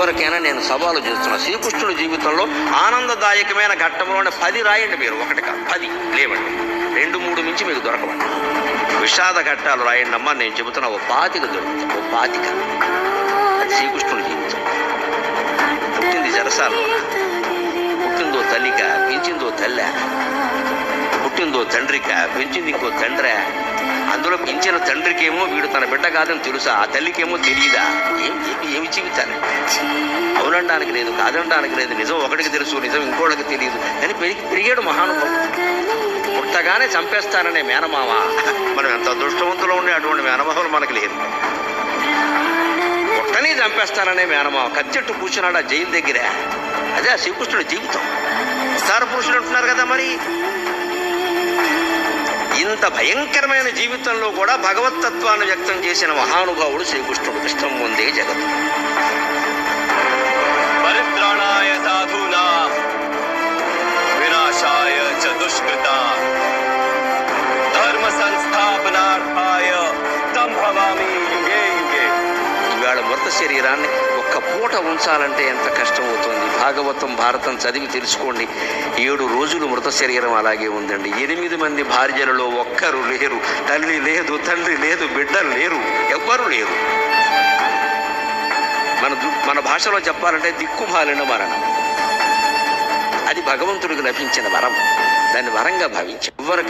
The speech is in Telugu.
ఎవరికైనా నేను సవాలు చేస్తున్నా. శ్రీకృష్ణుడి జీవితంలో ఆనందదాయకమైన ఘట్టంలోనే పది రాయండి మీరు. ఒకటి కాదు పది. లేవండి. రెండు మూడు మించి మీకు దొరకవండి. విషాద ఘట్టాలు రాయండి అమ్మా నేను చెబుతున్నా ఓ పాతిక దొరుకుతుంది. ఓ పాతిక. అది శ్రీకృష్ణుడి జీవితం. పుట్టింది జరసాల్లోన పుట్టిందో తల్లిక పెంచిందో తల్లి. తండ్రిక? పెంచింది ఇంకో తండ్రే? అందులో పెంచిన తండ్రికేమో వీడు తన బిడ్డ కాదని తెలుసా? ఆ తల్లికేమో తెలియదా ఏం ఏమి జీవితాలు అవునడానికి లేదు కాదనడానికి లేదు. నిజం ఒకటికి తెలుసు నిజం ఇంకోటికి తెలియదు అని పెరిగి పెరిగాడు మహానుభావుడు. పుట్టగానే చంపేస్తాననే మేనమామ. మనం ఎంత అదృష్టవంతులో ఉండే అటువంటి మేనమామలు మనకి లేదు పుట్టని చంపేస్తాననే మేనమామ. కత్తెట్టు కూర్చున్నాడు ఆ జైలు దగ్గర. అదే ఆ శ్రీకృష్ణుడి జీవితం. విస్తార పురుషుడు అంటున్నారు కదా మరి. ఇంత భయంకరమైన జీవితంలో కూడా భగవతత్వాన్ని వ్యక్తం చేసిన మహానుభావుడు శ్రీకృష్ణుడు. ఇష్టం ఉంది జగత్. పరిత్రాణాయ సాధూనా వినాశాయ చతుష్కృత వాళ్ళ మృత శరీరాన్ని ఒక్క పూట ఉంచాలంటే ఎంత కష్టం అవుతుంది? భాగవతం భారతం చదివి తెలుసుకోండి. ఏడు రోజులు మృత శరీరం అలాగే ఉందండి. ఎనిమిది మంది భార్యలలో ఒక్కరు లేరు. తల్లి లేదు తండ్రి లేదు బిడ్డలు లేరు. ఎవ్వరు లేరు. మన దు- మన భాషలో చెప్పాలంటే దిక్కుమాలిన మరణం. అది భగవంతుడికి లభించిన వరం. దాన్ని వరంగా భావించి ఎవరికి